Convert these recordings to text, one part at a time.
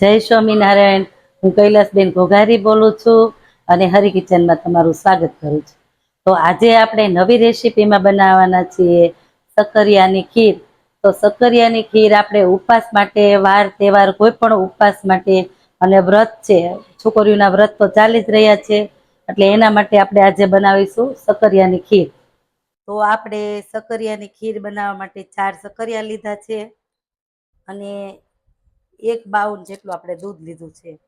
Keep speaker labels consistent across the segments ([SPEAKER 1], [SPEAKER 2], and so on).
[SPEAKER 1] જય સ્વામિનારાયણ. હું કૈલાસબેન ઘોઘારી બોલું છું અને હરી કિચનમાં તમારું સ્વાગત કરું છું. તો આજે આપણે નવી રેસીપીમાં બનાવવાના છીએ સક્કરિયાની ખીર. તો સક્કરિયાની ખીર આપણે ઉપવાસ માટે, વાર, તહેવાર, કોઈ પણ ઉપવાસ માટે, અને વ્રત છે. છોકરીઓના વ્રત તો ચાલી જ રહ્યા છે, એટલે એના માટે આપણે આજે બનાવીશું સક્કરિયાની ખીર. તો આપણે સક્કરિયાની ખીર બનાવવા માટે ચાર સક્કરિયા લીધા છે. અને એક બાઉલ જેટલું આપણે દૂધ લીધું છે.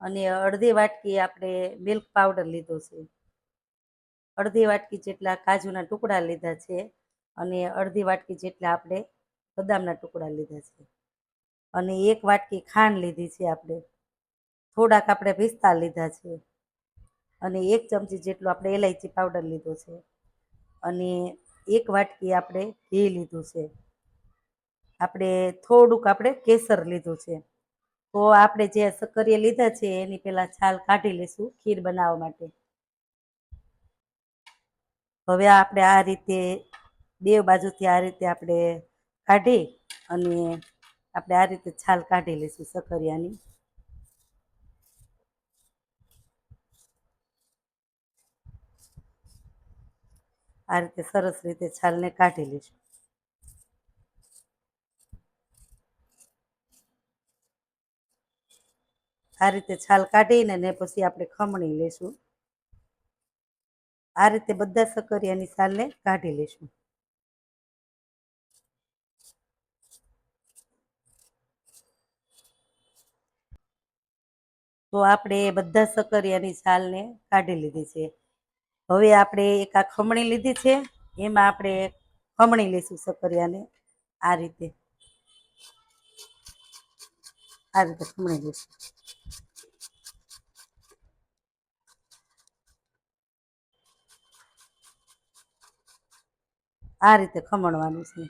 [SPEAKER 1] અને અડધી વાટકી આપણે મિલ્ક પાવડર લીધો છે. અડધી વાટકી જેટલા કાજુના ટુકડા લીધા છે અને અડધી વાટકી જેટલા આપણે બદામના ટુકડા લીધા છે. અને એક વાટકી ખાંડ લીધી છે આપણે. થોડાક આપણે પિસ્તા લીધા છે. અને એક ચમચી જેટલો આપણે એલાયચી પાવડર લીધો છે. અને એક વાટકી આપણે ઘી લીધું છે. આપણે થોડુંક આપણે કેસર લીધું છે. તો આપણે જે સક્કરિયા લીધા છે, એની પહેલાં છાલ કાઢી લઈશું ખીર બનાવવા માટે. હવે આપણે આ રીતે બે બાજુથી આ રીતે આપણે કાઢી અને આપણે આ રીતે છાલ કાઢી લઈશું સક્કરિયાની. આ રીતે સરસ રીતે છાલને કાઢી લઈશું. આ રીતે છાલ કાઢીને ને પછી આપણે ખમણી લેશું. આ રીતે બધા સક્કરિયાની છાલને કાઢી લેશું. તો આપણે બધા સક્કરિયાની છાલને કાઢી લીધી છે. હવે આપણે એક આ ખમણી લીધી છે, એમાં આપણે ખમણી લઈશું સક્કરિયાને આ રીતે. આ રીતે ખમણી લઈશું આ રીતે ખમણવાનું છે.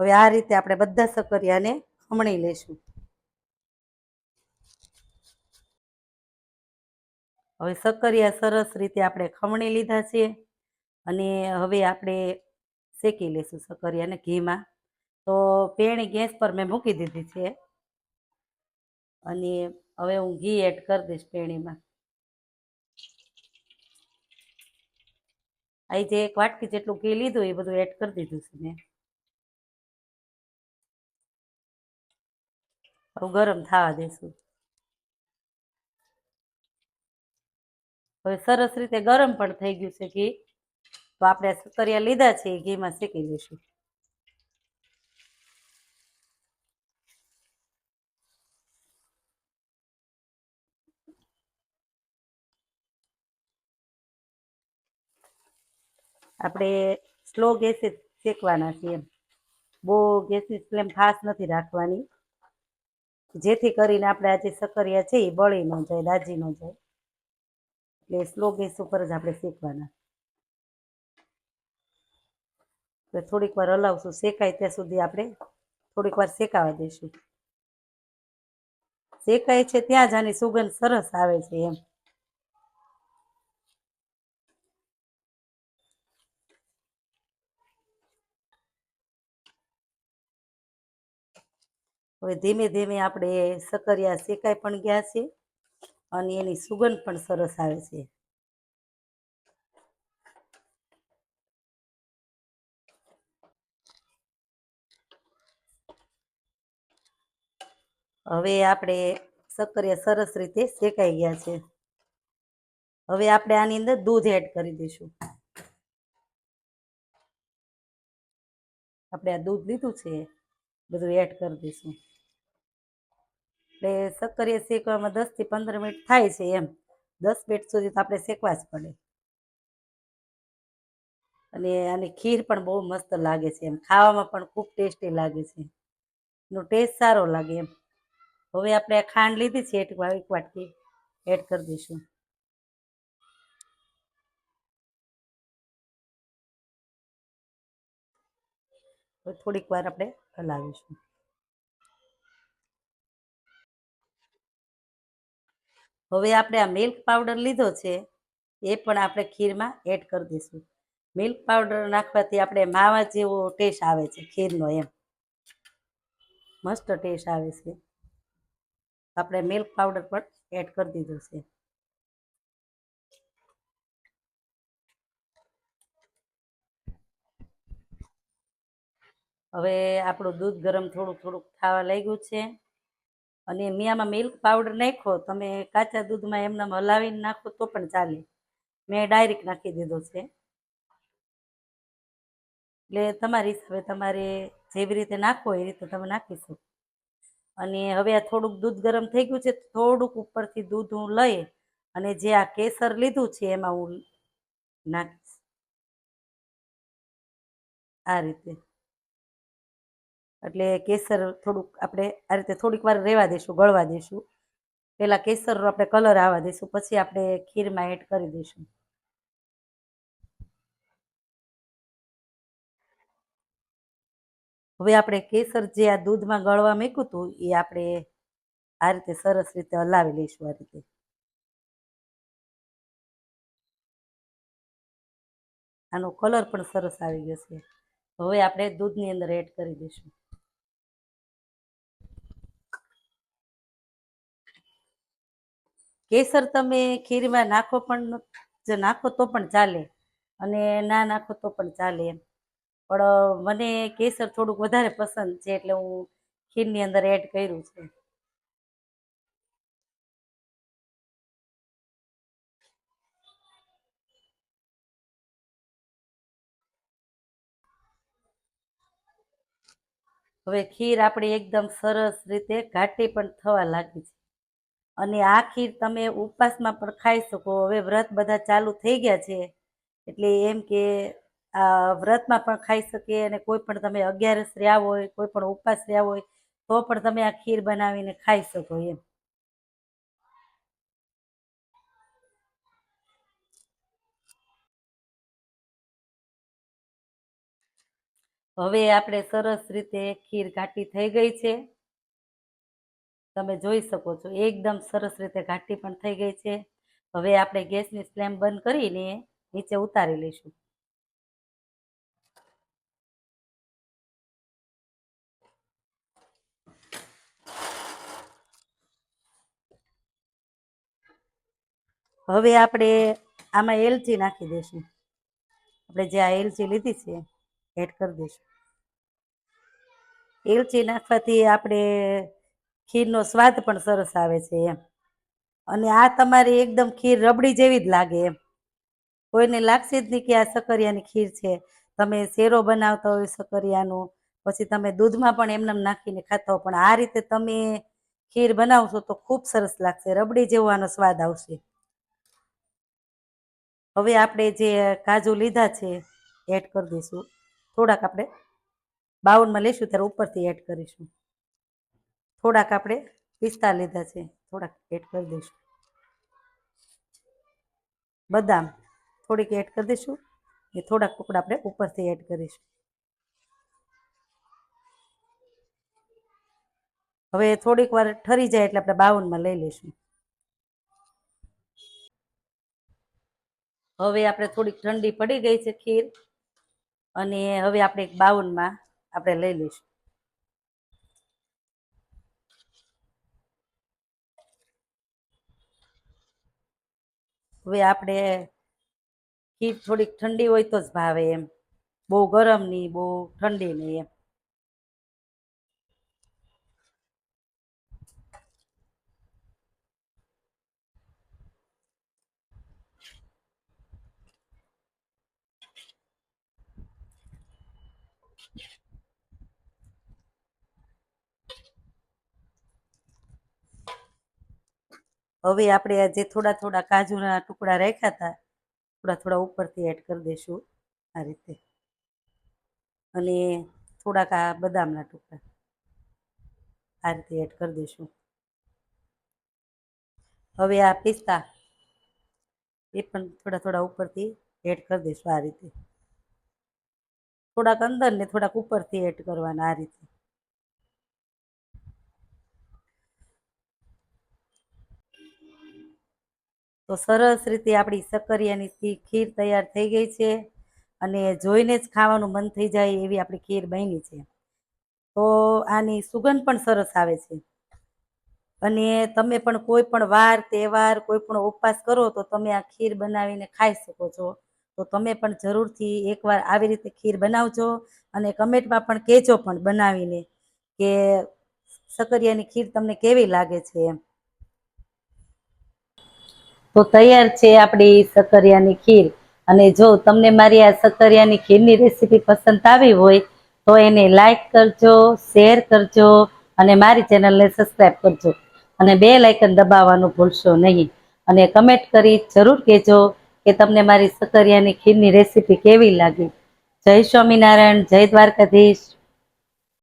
[SPEAKER 1] હવે આ રીતે આપણે બધા સકરિયાને ખમણી લઈશું. હવે સક્કરિયા સરસ રીતે આપણે ખમણી લીધા છે અને હવે આપણે શેકી લઈશું સક્કરિયાને ઘીમાં. તો પેણી ગેસ પર મેં મૂકી દીધી છે અને હવે હું ઘી એડ કરી દઈશ પેણીમાં. આ જે એક વાટકી જેટલું ઘી લીધું એ બધું એડ કરી દીધું છે મેં. ગરમ થવા દઈશું. હવે સરસ રીતે ગરમ પણ થઈ ગયું છે ઘી. તો આપણે સક્કરિયા લીધા છે, એ ઘીમાં શેકી લઈશું આપણે સ્લો ગેસે શેકવાના છીએ એમ. બહુ ગેસની ફ્લેમ ખાસ નથી રાખવાની. જેથી કરીને આપણે આ જે સક્કરિયા છે, એ બળી ન જાય, દાજી ન જાય. એટલે સ્લો ગેસ ઉપર જ આપણે શેકવાના થોડીક વાર હલાવશું, શેકાય ત્યાં સુધી આપણે થોડીક વાર શેકાવા દઈશું. શેકાય છે ત્યાં જ આની સુગંધ સરસ આવે છે એમ. હવે ધીમે ધીમે આપણે સકરિયા શેકાઈ પણ ગયા છે અને એની સુગંધ પણ સરસ આવે છે. હવે આપણે સક્કરિયા સરસ રીતે શેકાઈ ગયા છે. હવે આપણે આની અંદર દૂધ એડ કરી દઈશું. આપણે આ દૂધ લીધું છે, બધું એડ કરી દઈશું. એટલે સક્કરીએ શેકવામાં દસથી પંદર મિનિટ થાય છે એમ. દસ મિનિટ સુધી તો આપણે શેકવા જ પડે. અને આની ખીર પણ બહુ મસ્ત લાગે છે એમ. ખાવામાં પણ ખૂબ ટેસ્ટી લાગે છે. એનો ટેસ્ટ સારો લાગે એમ. હવે આપણે આ ખાંડ લીધી છે એક વાટકી એડ કરી દઈશું. થોડીક વાર આપણે હલાવીશું. હવે આપણે આ મિલ્ક પાવડર લીધો છે, એ પણ આપણે ખીરમાં એડ કરી દઈશું. મિલ્ક પાવડર નાખવાથી આપણે માવા જેવો ટેસ્ટ આવે છે, ખીરનો એમ. મસ્ત ટેસ્ટ આવે છે. આપણે મિલ્ક પાવડર પણ એડ કરી દીધો છે. હવે આપણું દૂધ ગરમ થોડુંક થોડુંક થવા લાગ્યું છે. અને મેં મિલ્ક પાવડર નાખ્યો. તમે કાચા દૂધમાં એમને હલાવીને નાખો તો પણ ચાલે. મેં ડાયરેક્ટ નાખી દીધો છે. એટલે તમારી હિસાબે તમારે જેવી રીતે નાખો એ રીતે તમે નાખી શકો. અને હવે આ થોડુંક દૂધ ગરમ થઈ ગયું છે થોડુંક ઉપરથી દૂધ હું લઈ અને જે આ કેસર લીધું છે એમાં હું નાખીશ. આ રીતે. એટલે કેસર થોડુંક આપણે આ રીતે થોડીક વાર રહેવા દઈશું ગળવા દઈશું પહેલાં કેસરનો આપણે કલર આવવા દઈશું પછી આપણે ખીરમાં એડ કરી દઈશું હવે આપણે કેસર જે આ દૂધમાં ગળવા મૂક્યું હતું, એ આપણે આ રીતે સરસ રીતે હલાવી લઈશું આ રીતે. આનો કલર પણ સરસ આવી ગયો છે. હવે આપણે દૂધની અંદર એડ કરી દઈશું. કેસર તમે ખીરમાં નાખો પણ જે નાખો તો પણ ચાલે. અને ના નાખો તો પણ ચાલે એમ. પણ મને કેસર થોડુંક વધારે પસંદ છે એટલે હું ખીરની અંદર એડ કર્યું છે. હવે ખીર આપણી એકદમ સરસ રીતે ઘાટી પણ થવા લાગી છે. અને આ ખીર તમે ઉપવાસમાં પણ ખાઈ શકો. હવે વ્રત બધા ચાલુ થઈ ગયા છે. એટલે એમ કે આ વ્રતમાં પણ ખાઈ શકીએ અને કોઈ પણ તમે અગિયારસ રહ્યા હોય, કોઈ પણ ઉપવાસ રહ્યા હોય, તો પણ તમે આ ખીર બનાવીને ખાઈ શકો એમ. હવે આપણે સરસ રીતે ખીર ઘાટી થઈ ગઈ છે. તમે જોઈ શકો છો. એકદમ સરસ રીતે ઘાટી પણ થઈ ગઈ છે. હવે આપણે ગેસની ફ્લેમ બંધ કરીને નીચે ઉતારી લઈશું. હવે આપણે આમાં એલચી નાખી દઈશું. આપણે જે આ એલચી લીધી છે, એડ કરી દઈશું. એલચી નાખવાથી આપણે ખીરનો સ્વાદ પણ સરસ આવે છે એમ. અને આ તમારી એકદમ ખીર રબડી જેવી જ લાગે એમ. કોઈને લાગશે જ નહીં કે આ સકરિયાની ખીર છે. તમે શેરો બનાવતા હોય સકરિયાનો, પછી તમે દૂધમાં પણ એમને નાખીને ખાતા હો, પણ આ રીતે તમે ખીર બનાવશો તો ખૂબ સરસ લાગશે. રબડી જેવો આનો સ્વાદ આવશે. હવે આપણે જે કાજુ લીધા છે, એડ કરી દઈશું. થોડાક આપણે બાઉલમાં લઈશું, ત્યારે ઉપરથી એડ કરીશું. થોડાક આપણે પિસ્તા લીધા છે. થોડાક એડ કરી દઈશું. બદામ થોડીક એડ કરી દઈશું. એ થોડાક ટુકડા આપણે ઉપરથી એડ કરીશું. હવે થોડીક વાર ઠરી જાય એટલે આપણે બાઉનમાં લઈ લઈશું. હવે આપણે થોડીક ઠંડી પડી ગઈ છે ખીર. અને હવે આપણે એક બાઉનમાં આપણે લઈ લઈશું. હવે આપણે ખીર થોડીક ઠંડી હોય તો જ ભાવે એમ. બહુ ગરમ નહીં, બહુ ઠંડી નહીં એમ. હવે આપણે જે થોડા થોડા કાજુના ટુકડા રાખ્યા હતા, થોડા થોડા ઉપરથી એડ કરી દઈશું આ રીતે. અને થોડાક આ બદામના ટુકડા આ રીતે એડ કરી દઈશું. હવે આ પિસ્તા એ પણ થોડા થોડા ઉપરથી એડ કરી દઈશું આ રીતે. થોડાક અંદર ને થોડાક ઉપરથી એડ કરવાના આ રીતે. તો સરસ રીતે આપણી સક્કરિયાની ખીર તૈયાર થઈ ગઈ છે અને જોઈને જ ખાવાનું મન થઈ જાય એવી આપણી ખીર બની છે. તો આની સુગંધ પણ સરસ આવે છે. અને તમે પણ કોઈ પણ વાર, તહેવાર, કોઈ પણ ઉપવાસ કરો તો તમે આ ખીર બનાવીને ખાઈ શકો છો. તો તમે પણ જરૂરથી એકવાર આવી રીતે ખીર બનાવજો અને કમેન્ટમાં પણ કહેજો પણ બનાવીને કે સકરિયાની ખીર તમને કેવી લાગે છે એમ. તો તૈયાર છે આપણી સકરિયાની ખીર. અને જો તમને મારી આ સકરિયાની ખીરની રેસીપી પસંદ આવી હોય, તો એને લાઈક કરજો, શેર કરજો, અને મારી ચેનલને સબસ્ક્રાઈબ કરજો. અને બે લાઇકન દબાવવાનું ભૂલશો નહીં. અને કમેન્ટ કરી જરૂર કહેજો કે તમને મારી સકરિયાની ખીરની રેસીપી કેવી લાગી. જય સ્વામિનારાયણ, જય દ્વારકાધીશ.